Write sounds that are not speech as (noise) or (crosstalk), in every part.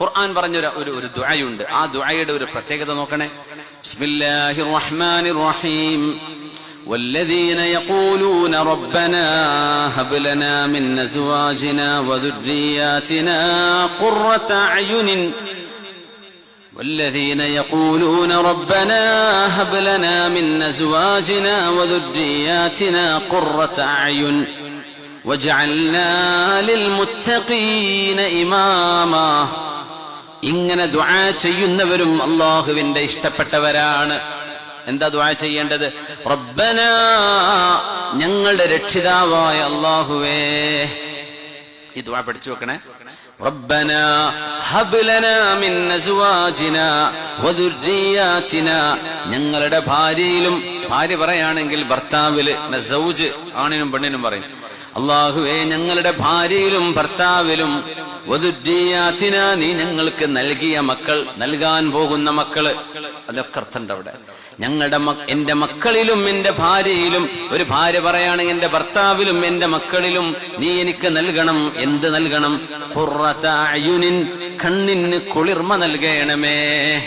ഖുർആൻ പറഞ്ഞൊരു ഒരു ഒരു ദുആയുണ്ട് ആ ദുആയുടെ ഒരു പ്രത്യേകത നോക്കണേ ബിസ്മില്ലാഹിർ റഹ്മാനിർ റഹീം والذين يقولون ربنا هب لنا من ازواجنا وذرياتنا قرة اعين والذين يقولون ربنا هب لنا من ازواجنا وذرياتنا قرة اعين وجعلنا للمتقين اماما ഇങ്ങനെ ദുആ ചെയ്യുന്നവരും അള്ളാഹുവിന്റെ ഇഷ്ടപ്പെട്ടവരാണ് എന്താ ദുആ ചെയ്യേണ്ടത് റബ്ബന ഞങ്ങളുടെ രക്ഷിതാവായ അള്ളാഹുവേ ഈ ദുആ പഠിച്ചു വെക്കണേ ربنا هب لنا من ازواجنا وذرياتنا ഞങ്ങളുടെ ഭാര്യയിലും ഭാര്യ പറയാണെങ്കിൽ ഭർത്താവില് സൗജ് ആണിനും പെണ്ണിനും പറയും അള്ളാഹുവേ ഞങ്ങളുടെ ഭാര്യയിലും ഭർത്താവിലും വധുദ്രീയാത്തിന നീ ഞങ്ങൾക്ക് നൽകിയ മക്കൾ നൽകാൻ പോകുന്ന മക്കൾ. അതൊക്കെ അർത്ഥമുണ്ട് അവിടെ. ഞങ്ങളുടെ എന്റെ മക്കളിലും എന്റെ ഭാര്യയിലും ഒരു ഭാര്യ പറയുകയാണെങ്കിൽ എന്റെ ഭർത്താവിലും എന്റെ മക്കളിലും നീ എനിക്ക് നൽകണം. എന്ത് നൽകണം? കണ്ണിന് കുളിർമ നൽകണമേ.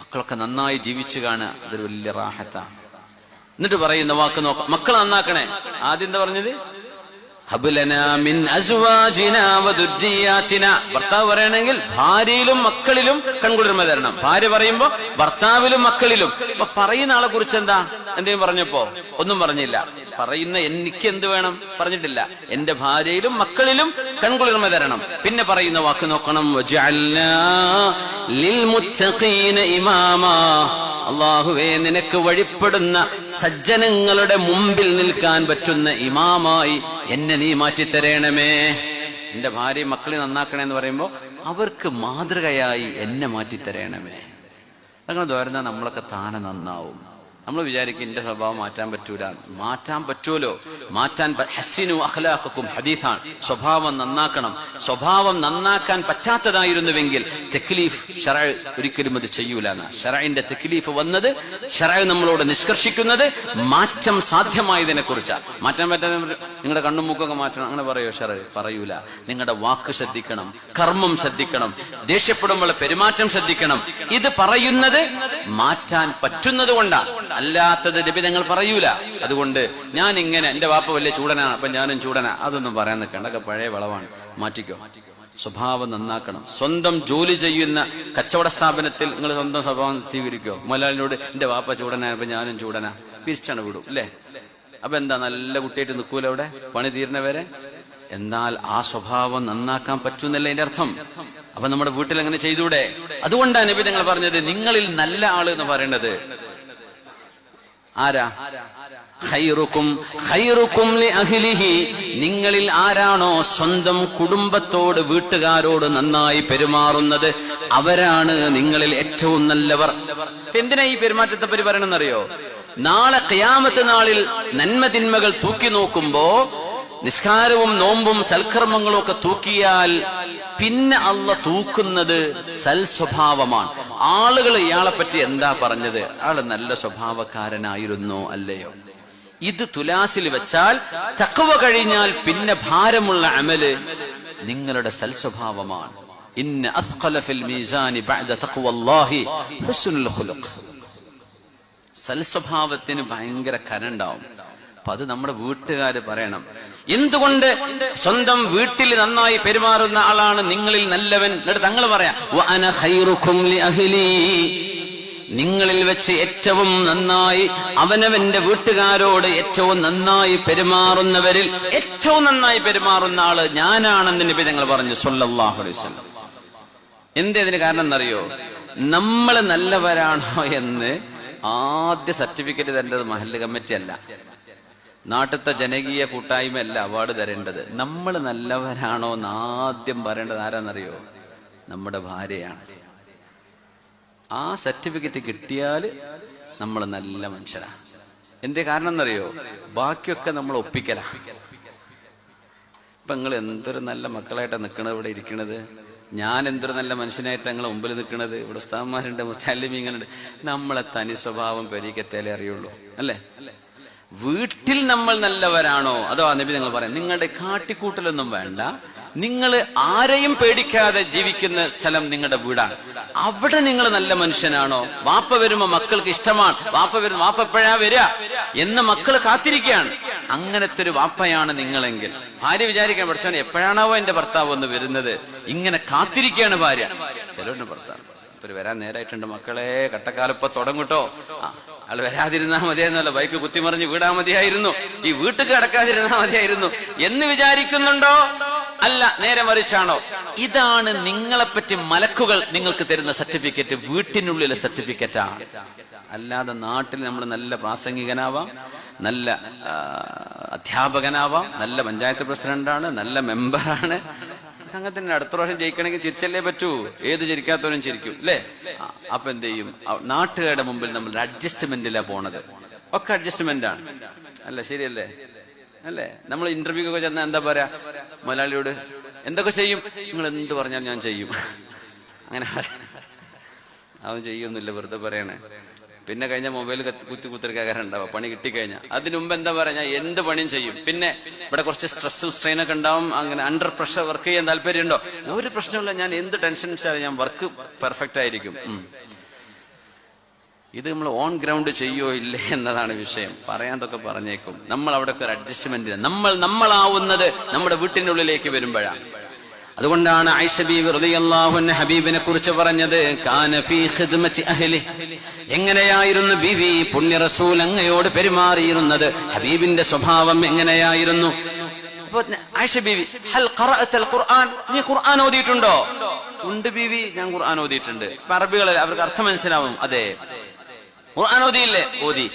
മക്കളൊക്കെ നന്നായി ജീവിച്ചു കാണുക. അതൊരു വലിയ റാഹത്താണ്. എന്നിട്ട് പറയുന്ന വാക്ക് നോക്കാം. മക്കൾ നന്നാക്കണേ. ആദ്യം എന്താ പറഞ്ഞത്? ഭർത്താവ് പറയണെങ്കിൽ ഭാര്യയിലും മക്കളിലും കൺകുളിർമ തരണം. ഭാര്യ പറയുമ്പോ ഭർത്താവിലും മക്കളിലും. അപ്പൊ പറയുന്ന ആളെ കുറിച്ച് എന്താ? എന്തെങ്കിലും പറഞ്ഞപ്പോ? ഒന്നും പറഞ്ഞില്ല. പറയുന്ന എനിക്ക് എന്ത് വേണം? പറഞ്ഞിട്ടില്ല. എന്റെ ഭാര്യയിലും മക്കളിലും കൺകുളിർമ തരണം. പിന്നെ പറയുന്ന വാക്ക് നോക്കണം. ഇമാമാ. അള്ളാഹുവേ നിനക്ക് വഴിപ്പെടുന്ന സജ്ജനങ്ങളുടെ മുമ്പിൽ നിൽക്കാൻ പറ്റുന്ന ഇമാമായി എന്നെ നീ മാറ്റിത്തരേണമേ. എന്റെ ഭാര്യ മക്കളെ നന്നാക്കണേ എന്ന് പറയുമ്പോൾ അവർക്ക് മാതൃകയായി എന്നെ മാറ്റിത്തരേണമേ. അങ്ങനെ തോരുന്ന നമ്മളൊക്കെ താനെ നന്നാവും. നമ്മൾ വിചാരിക്കും എന്റെ സ്വഭാവം മാറ്റാൻ പറ്റൂല. മാറ്റാൻ പറ്റുമല്ലോ മാറ്റാൻ ഹസ്സിനു അഖ്ലാഖുക്കും ഹദീഥാണ് സ്വഭാവം നന്നാക്കണം. സ്വഭാവം നന്നാക്കാൻ പറ്റാത്തതായിരുന്നുവെങ്കിൽ തെക്ലീഫ് ഷറ ഒരിക്കലും അത് ചെയ്യൂല എന്ന ഷറയിന്റെ തെക്ലീഫ് വന്നത് ഷറ നമ്മളോട് നിഷ്കർഷിക്കുന്നത് മാറ്റം സാധ്യമായതിനെ കുറിച്ചാണ് മാറ്റാൻ പറ്റാതെ നിങ്ങളുടെ കണ്ണും മൂക്കൊക്കെ മാറ്റണം. അങ്ങനെ പറയോ ഷറ? പറയൂല. നിങ്ങളുടെ വാക്ക് ശ്രദ്ധിക്കണം. കർമ്മം ശ്രദ്ധിക്കണം. ദേഷ്യപ്പെടുമ്പോൾ പെരുമാറ്റം ശ്രദ്ധിക്കണം. ഇത് പറയുന്നത് മാറ്റാൻ പറ്റുന്നത് കൊണ്ടാണ് അല്ലാത്തത് നിബിധങ്ങൾ പറയൂല. അതുകൊണ്ട് ഞാൻ ഇങ്ങനെ എന്റെ വാപ്പ വലിയ ചൂടനാണ് അപ്പൊ ഞാനും ചൂടനാ. അതൊന്നും പറയാൻ നിൽക്കണ്ട. പഴയ വളവാണ്. മാറ്റിക്കോ. സ്വഭാവം നന്നാക്കണം. സ്വന്തം ജോലി ചെയ്യുന്ന കച്ചവട സ്ഥാപനത്തിൽ നിങ്ങൾ സ്വന്തം സ്വഭാവം സ്വീകരിക്കോ. മുതലാളിനോട് എന്റെ വാപ്പ ചൂടനാ അപ്പൊ ഞാനും ചൂടനാ. പിരിച്ചാണ് വിടും അല്ലേ? അപ്പൊ എന്താ നല്ല കുട്ടിയായിട്ട് നിൽക്കൂല അവിടെ? പണി തീരുന്നവരെ? എന്നാൽ ആ സ്വഭാവം നന്നാക്കാൻ പറ്റുന്നല്ലേ അതിന്റെ അർത്ഥം? അപ്പൊ നമ്മുടെ വീട്ടിൽ അങ്ങനെ ചെയ്തൂടെ? അതുകൊണ്ടാണ് നബി നിങ്ങൾ പറഞ്ഞത് നിങ്ങളിൽ നല്ല ആൾ എന്ന് പറയുന്നത് ആരാ? നിങ്ങളിൽ ആരാണോ സ്വന്തം കുടുംബത്തോട് വീട്ടുകാരോട് നന്നായി പെരുമാറുന്നത്? അവരാണ് നിങ്ങളിൽ ഏറ്റവും നല്ലവർ. എന്തിനാ ഈ പെരുമാറ്റത്തെ പറ്റി പറയണമെന്നറിയോ നാളെ കയാമത്തെ നാളിൽ നന്മ തിന്മകൾ തൂക്കി നോക്കുമ്പോ നിസ്കാരവും നോമ്പും സൽക്കർമ്മങ്ങളും ഒക്കെ തൂക്കിയാൽ പിന്നെ അള്ള തൂക്കുന്നത് സൽ സ്വഭാവമാണ് ആളുകൾ ഇയാളെ പറ്റി എന്താ പറഞ്ഞത്? ആൾ നല്ല സ്വഭാവക്കാരനായിരുന്നു അല്ലയോ? ഇത് തുലാസിൽ വെച്ചാൽ തക്കവ കഴിഞ്ഞാൽ പിന്നെ ഭാരമുള്ള അമൽ നിങ്ങളുടെ സൽസ്വഭാവമാണ്. ഇന്ന മീസാനി ബഅദ ഹുസ്നുൽ സൽസ്വഭാവത്തിന് ഭയങ്കര കരണ്ടാവും അപ്പൊ അത് നമ്മുടെ വീട്ടുകാര് പറയണം. എന്തുകൊണ്ട് സ്വന്തം വീട്ടിൽ നന്നായി പെരുമാറുന്ന ആളാണ് നിങ്ങളിൽ നല്ലവൻ? എന്നിട്ട് തങ്ങൾ പറയാം "വഅന ഖൈറുക്കും ലി നിങ്ങളിൽ വെച്ച് ഏറ്റവും നന്നായി അവനവന്റെ വീട്ടുകാരോട് ഏറ്റവും നന്നായി പെരുമാറുന്നവരിൽ ഏറ്റവും നന്നായി പെരുമാറുന്ന ആൾ ഞാനാണെന്ന് നബി ഞങ്ങൾ പറഞ്ഞു സൊല്ലാഹു അലൈഹി വസല്ലം. എന്തേ ഇതിന് കാരണം എന്നറിയോ? നമ്മൾ നല്ലവരാണോ എന്ന് ആദ്യ സർട്ടിഫിക്കറ്റ് തരേണ്ടത് മഹല്ല് കമ്മിറ്റി അല്ല നാട്ടിലത്തെ ജനകീയ കൂട്ടായ്മ അല്ല അവാർഡ് തരേണ്ടത്. നമ്മൾ നല്ലവരാണോ എന്ന് ആദ്യം പറയേണ്ടത് ആരാന്നറിയോ? നമ്മുടെ ഭാര്യയാണ്. ആ സർട്ടിഫിക്കറ്റ് കിട്ടിയാൽ നമ്മൾ നല്ല മനുഷ്യരാ. എന്തേ കാരണം എന്നറിയോ ബാക്കിയൊക്കെ നമ്മൾ ഒപ്പിക്കല. ഇപ്പൊ നിങ്ങൾ എന്തൊരു നല്ല മക്കളായിട്ടാണ് നിൽക്കണത് ഇവിടെ ഇരിക്കണത്? ഞാൻ എന്തൊരു നല്ല മനുഷ്യനായിട്ട് ഞങ്ങൾ മുമ്പിൽ നിൽക്കണത് ഇവിടെ ഉസ്താന്മാരുണ്ട് മുച്ചാലിമീങ്ങളുണ്ട് നമ്മളെ തനി സ്വഭാവം പെരീക്കത്തേലേ അറിയുള്ളൂ. അല്ലേ? വീട്ടിൽ നമ്മൾ നല്ലവരാണോ? അതോ നബി നിങ്ങൾ പറയാം നിങ്ങളുടെ കാട്ടിക്കൂട്ടലൊന്നും വേണ്ട. നിങ്ങൾ ആരെയും പേടിക്കാതെ ജീവിക്കുന്ന സ്ഥലം നിങ്ങളുടെ വീടാണ്. അവിടെ നിങ്ങൾ നല്ല മനുഷ്യനാണോ? വാപ്പ വരുമ്പോ മക്കൾക്ക് ഇഷ്ടമാണ്. വാപ്പ വരും വാപ്പ എപ്പോഴാ വരിക? എന്ന് മക്കൾ കാത്തിരിക്കുകയാണ്. അങ്ങനത്തെ ഒരു വാപ്പയാണ് നിങ്ങളെങ്കിൽ. ഭാര്യ വിചാരിക്കാൻ പഠിച്ചാൽ എപ്പോഴാണാവോ എന്റെ ഭർത്താവ് ഒന്ന് വരുന്നത്? ഇങ്ങനെ കാത്തിരിക്കുകയാണ് ഭാര്യ. ചിലരുടെ ഭർത്താവ്. ഇപ്പൊ വരാൻ നേരായിട്ടുണ്ട് മക്കളെ കട്ടക്കാലപ്പ തുടങ്ങട്ടോ. ആ, ആൾ വരാതിരുന്നാ മതിയായിരുന്നല്ലോ ബൈക്ക് കുത്തിമറിഞ്ഞ് വീടാ മതിയായിരുന്നു. ഈ വീട്ടിൽ കിടക്കാതിരുന്നാ മതിയായിരുന്നു. എന്ന് വിചാരിക്കുന്നുണ്ടോ? അല്ല നേരെ മറിച്ചാണോ? ഇതാണ് നിങ്ങളെ പറ്റി മലക്കുകൾ നിങ്ങൾക്ക് തരുന്ന സർട്ടിഫിക്കറ്റ് വീട്ടിനുള്ളിലെ സർട്ടിഫിക്കറ്റാണ് അല്ലാതെ നാട്ടിൽ നമ്മൾ നല്ല പ്രാസംഗികനാവാം നല്ല അധ്യാപകനാവാം നല്ല പഞ്ചായത്ത് പ്രസിഡന്റാണ് നല്ല മെമ്പറാണ് തന്നെ അടുത്ത പ്രാവശ്യം ജയിക്കണമെങ്കിൽ ചിരിച്ചല്ലേ പറ്റൂ? ഏത് ചിരിക്കാത്തവനും ചിരിക്കും അല്ലേ? അപ്പൊ എന്ത് ചെയ്യും? നാട്ടുകാരുടെ മുമ്പിൽ നമ്മൾ അഡ്ജസ്റ്റ്മെന്റിലാ പോണത്. ഒക്കെ അഡ്ജസ്റ്റ്മെന്റ് ആണ്. അല്ല ശരിയല്ലേ? അല്ലേ? നമ്മൾ ഇന്റർവ്യൂ ഒക്കെ ചെന്നാ എന്താ പറയാ? മലയാളിയോട് എന്തൊക്കെ ചെയ്യും? നിങ്ങൾ എന്ത് പറഞ്ഞാൽ ഞാൻ ചെയ്യും. (laughs) അങ്ങനെ. അവൻ ചെയ്യൊന്നുമില്ല വെറുതെ പറയണേ. പിന്നെ കഴിഞ്ഞ മൊബൈൽ കുത്തി കുത്തിരിക്കാറുണ്ടാവും പണി കിട്ടിക്കഴിഞ്ഞാൽ അതിനു മുമ്പ് എന്താ പറയാ എന്ത് പണിയും ചെയ്യും. പിന്നെ ഇവിടെ കുറച്ച് സ്ട്രെസ്സും സ്ട്രെയിൻ ഒക്കെ ഉണ്ടാവും അങ്ങനെ അണ്ടർ പ്രഷർ വർക്ക് ചെയ്യാൻ താല്പര്യമുണ്ടോ? ഒരു പ്രശ്നമില്ല ഞാൻ എന്ത് ടെൻഷൻ വെച്ചാലും ഞാൻ വർക്ക് പെർഫെക്റ്റ് ആയിരിക്കും. ഇത് നമ്മൾ ഓൺ ഗ്രൗണ്ട് ചെയ്യോ ഇല്ലേ എന്നതാണ് വിഷയം. പറയാതൊക്കെ പറഞ്ഞേക്കും. നമ്മൾ അവിടെ ഒരു അഡ്ജസ്റ്റ്മെന്റ് നമ്മൾ നമ്മളാവുന്നത് നമ്മുടെ വീട്ടിനുള്ളിലേക്ക് വരുമ്പോഴാണ് അതുകൊണ്ടാണ് ഹബീബിനെ കുറിച്ച് പറഞ്ഞത് ഖിദ്മത്തി അഹ്ലി. എങ്ങനെയായിരുന്നു ബിവി പുണ്യ റസൂൽ അങ്ങയോട് പെരുമാറിയിരുന്നത്? ഹബീബിന്റെ സ്വഭാവം എങ്ങനെയായിരുന്നു? ആയിഷ ഹൽ ഖുർആൻ? നീ ഖുർആൻ ഓതിയിട്ടുണ്ടോ? ഉണ്ട് ബീവി ഞാൻ ഖുർആൻ ഓതിയിട്ടുണ്ട്. അറബികൾ അവർക്ക് അർത്ഥം മനസ്സിലാവും അതെ. ഖുർആൻ ഓതിയില്ലേ? ഓതി.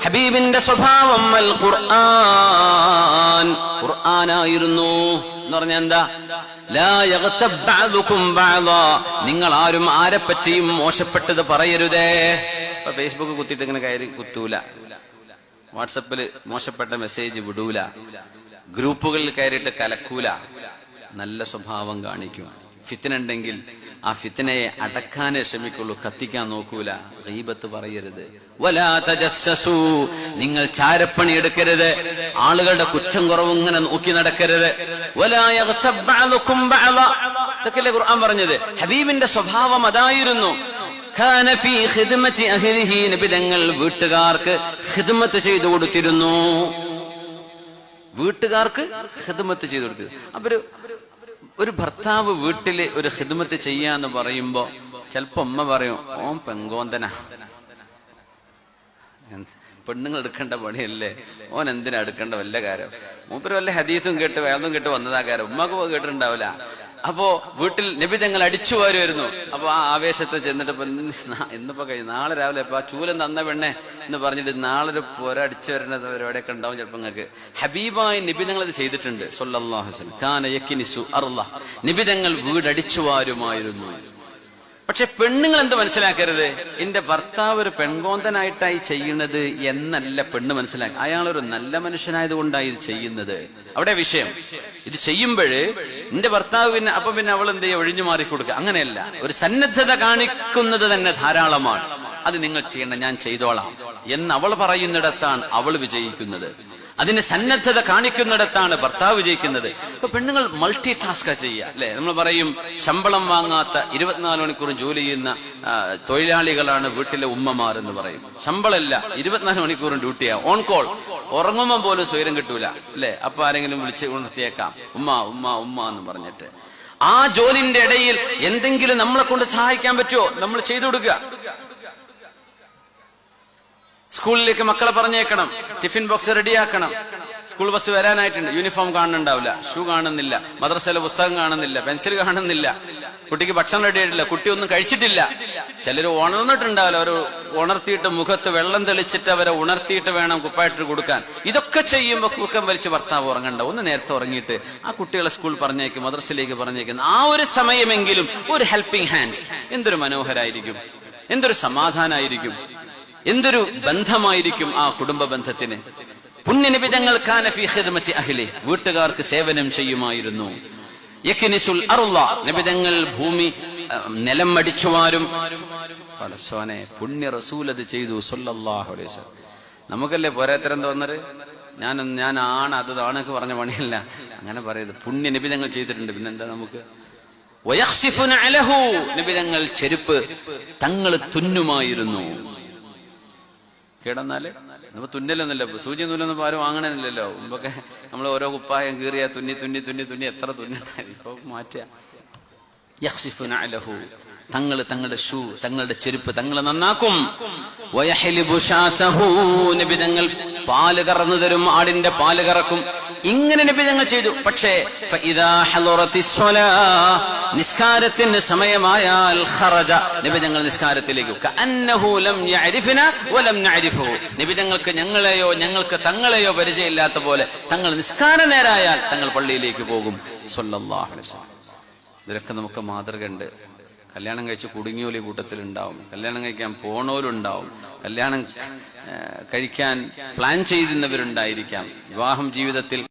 ഹബീബിന്റെ സ്വഭാവം അൽ ഖുർആൻ. ഖുർആനായിരുന്നു എന്ന് പറഞ്ഞ എന്താ? നിങ്ങൾ ആരും ആരെ പറ്റിയും മോശപ്പെട്ടത് പറയരുതേ. ഇപ്പൊ ഫേസ്ബുക്ക് കുത്തിട്ട് ഇങ്ങനെ കയറി കുത്തൂല. വാട്സപ്പിൽ മോശപ്പെട്ട മെസ്സേജ് വിടൂല. ഗ്രൂപ്പുകളിൽ കയറിയിട്ട് കലക്കൂല. നല്ല സ്വഭാവം കാണിക്കും. ഫിത്തിനുണ്ടെങ്കിൽ ആ ഫിത്തനയെ അടക്കാനേ ശ്രമിക്കുള്ളൂ. കത്തിക്കാൻ നോക്കൂല. ഗീബത്ത് പറയരുത്. നിങ്ങൾ ചാരപ്പണി എടുക്കരുത്. ആളുകളുടെ കുറ്റം കുറവും ഇങ്ങനെ നോക്കി നടക്കരുത്. ഇതൊക്കെയല്ലേ ഖുർആൻ പറഞ്ഞത്? ഹബീബിന്റെ സ്വഭാവം അതായിരുന്നു. കാന ഫീ ഖിദ്മത്തി അഹ്ലിഹി. നബി തങ്ങൾ വീട്ടുകാർക്ക് ഹിദ്മത്ത് ചെയ്തു കൊടുത്തിരുന്നു. വീട്ടുകാർക്ക് ഹിദ്മത്ത് ചെയ്തു കൊടുത്തിരുന്നു. അപ്പൊ ഒരു ഭർത്താവ് വീട്ടിൽ ഒരു ഹിദ്മത്ത് ചെയ്യാന്ന് പറയുമ്പോ ചിലപ്പോ അമ്മ പറയും ഓം പെങ്കോന്തന. പെണ്ണുങ്ങൾ എടുക്കേണ്ട പണിയല്ലേ? ഓൻ എന്തിനാ എടുക്കേണ്ട വല്ല കാര്യം? മൂപ്പര് വല്ല ഹദീസും കേട്ട് വേദം കേട്ട് വന്നതാ കാര്യം. ഉമ്മക്ക് കേട്ടിട്ടുണ്ടാവില്ല. അപ്പോ വീട്ടിൽ നബി തങ്ങൾ അടിച്ചു വരുമായിരുന്നു. അപ്പൊ ആ ആവേശത്തെ ചെന്നിട്ട് ഇന്നിപ്പോ കഴിഞ്ഞു നാളെ രാവിലെ അപ്പൊ ആ ചൂലം തന്ന പെണ്ണെ എന്ന് പറഞ്ഞിട്ട് നാളെ ഒരു പുര അടിച്ചു വരുന്ന പരിപാടിയൊക്കെ ഉണ്ടാവും ചിലപ്പോ നിങ്ങൾക്ക്. ഹബീബായി നിബിതങ്ങൾ അത് ചെയ്തിട്ടുണ്ട്. സൊല്ലാഹുസൻ. കാന യക്കിനിസു അർള. നിബിതങ്ങൾ വീടടിച്ചു വാരുമായിരുന്നു. പക്ഷെ പെണ്ണുങ്ങൾ എന്ത് മനസ്സിലാക്കരുത്? എന്റെ ഭർത്താവ് ഒരു പെൺകോന്തനായിട്ടായി ചെയ്യുന്നത് എന്നല്ല പെണ്ണ് മനസ്സിലാക്കി ഒരു നല്ല മനുഷ്യനായത് കൊണ്ടായി ഇത് ചെയ്യുന്നത്. അവിടെ വിഷയം. ഇത് ചെയ്യുമ്പോഴ് എന്റെ ഭർത്താവ് പിന്നെ അപ്പൊ പിന്നെ അവൾ എന്ത് ചെയ്യുക ഒഴിഞ്ഞു മാറി കൊടുക്കുക. അങ്ങനെയല്ല. ഒരു സന്നദ്ധത കാണിക്കുന്നത് തന്നെ ധാരാളമാണ്. അത് നിങ്ങൾ ചെയ്യണം ഞാൻ ചെയ്തോളാം. എന്ന് അവൾ പറയുന്നിടത്താണ് അവൾ വിജയിക്കുന്നത്. അതിന് സന്നദ്ധത കാണിക്കുന്നിടത്താണ് ഭർത്താവ് ജയിക്കുന്നത്. ഇപ്പൊ പെണ്ണുങ്ങൾ മൾട്ടി ടാസ്ക ചെയ്യുക അല്ലെ? നമ്മൾ പറയും ശമ്പളം വാങ്ങാത്ത ഇരുപത്തിനാല് മണിക്കൂറും ജോലി ചെയ്യുന്ന തൊഴിലാളികളാണ് വീട്ടിലെ ഉമ്മമാർ എന്ന് പറയും. ശമ്പളമില്ല ഇരുപത്തിനാല് മണിക്കൂറും ഡ്യൂട്ടിയാ. On call. ഉറങ്ങുമ്പോൾ പോലും സ്വൈരം കിട്ടൂല അല്ലെ? അപ്പൊ ആരെങ്കിലും വിളിച്ച് ഉണർത്തിയേക്കാം. ഉമ്മ ഉമ്മ ഉമ്മ എന്ന് പറഞ്ഞിട്ട്. ആ ജോലിന്റെ ഇടയിൽ എന്തെങ്കിലും നമ്മളെ കൊണ്ട് സഹായിക്കാൻ പറ്റുമോ നമ്മൾ ചെയ്തു കൊടുക്കുക. സ്കൂളിലേക്ക് മക്കളെ പറഞ്ഞേക്കണം. ടിഫിൻ ബോക്സ് റെഡിയാക്കണം. സ്കൂൾ ബസ് വരാനായിട്ടുണ്ട്. യൂണിഫോം കാണുന്നുണ്ടാവില്ല. ഷൂ കാണുന്നില്ല. മദ്രസയിലെ പുസ്തകം കാണുന്നില്ല. പെൻസിൽ കാണുന്നില്ല. കുട്ടിക്ക് ഭക്ഷണം റെഡി ആയിട്ടില്ല. കുട്ടി ഒന്നും കഴിച്ചിട്ടില്ല. ചിലർ ഉണർന്നിട്ടുണ്ടാവില്ല. അവർ ഉണർത്തിയിട്ട് മുഖത്ത് വെള്ളം തെളിച്ചിട്ട് അവരെ ഉണർത്തിയിട്ട് വേണം കുപ്പായിട്ട് കൊടുക്കാൻ. ഇതൊക്കെ ചെയ്യുമ്പോൾ കുക്കം വലിച്ച് ഭർത്താവ് ഉറങ്ങണ്ട. ഒന്ന് നേരത്തെ ഉറങ്ങിയിട്ട് ആ കുട്ടികളെ സ്കൂൾ പറഞ്ഞേക്കും മദ്രസയിലേക്ക് പറഞ്ഞേക്കും. ആ ഒരു സമയമെങ്കിലും ഒരു ഹെൽപ്പിംഗ് ഹാൻഡ് എന്തൊരു മനോഹരായിരിക്കും. എന്തൊരു സമാധാനായിരിക്കും. എന്തൊരു ബന്ധമായിരിക്കും ആ കുടുംബ ബന്ധത്തിന്? പുണ്യനിബിതങ്ങൾ അഹിലെ. വീട്ടുകാർക്ക് സേവനം ചെയ്യുമായിരുന്നു. നിബിതങ്ങൾ ഭൂമി നിലം അടിച്ചുവാരും. പുണ്യ റസൂൽ അത് ചെയ്തു നമുക്കല്ലേ പോരാത്തരം തോന്നര് ഞാൻ ഞാൻ ആണ് അത് ആണൊക്കെ പറഞ്ഞ പണിയല്ല. അങ്ങനെ പറയത് പുണ്യ നിബിധങ്ങൾ ചെയ്തിട്ടുണ്ട്. പിന്നെന്താ നമുക്ക്? നിബിധങ്ങൾ ചെരുപ്പ് തങ്ങൾ തുന്നുമായിരുന്നു. കിടന്നാൽ? നമ്മൾ തുന്നലൊന്നുമില്ല. സൂചി നൂലൊന്നും ആരും വാങ്ങണമെന്നില്ലല്ലോ മുമ്പൊക്കെ നമ്മൾ ഓരോ കുപ്പായം കീറിയ തുന്നി തുന്നി തുന്നി തുന്നി എത്ര തുന്നി ഇപ്പൊ മാറ്റുക അലഹു. തങ്ങളുടെ ഷൂ തങ്ങളുടെ ചെരുപ്പ് തങ്ങൾ നന്നാക്കും. പാൽ കറന്നു തരും. ആടിന്റെ പാൽ കറക്കും. ഇങ്ങനെ നബി ഞങ്ങൾ ചെയ്തു. പക്ഷേ നിസ്കാരത്തിന് സമയമായാൽ നബി ഞങ്ങൾ നിസ്കാരത്തിലേക്ക് നബി ഞങ്ങൾക്ക് ഞങ്ങളെയോ ഞങ്ങൾക്ക് തങ്ങളെയോ പരിചയമില്ലാത്ത പോലെ തങ്ങൾ നിസ്കാര നേരായാൽ തങ്ങൾ പള്ളിയിലേക്ക് പോകും. ഇതിലൊക്കെ നമുക്ക് മാതൃകയുണ്ട്. കല്യാണം കഴിച്ച് കുടുങ്ങിയോലി കൂട്ടത്തിൽ ഉണ്ടാവും കല്യാണം കഴിക്കാൻ പോണോലുണ്ടാവും കല്യാണം കഴിക്കാൻ പ്ലാൻ ചെയ്യുന്നവരുണ്ടായിരിക്കാം വിവാഹം ജീവിതത്തിൽ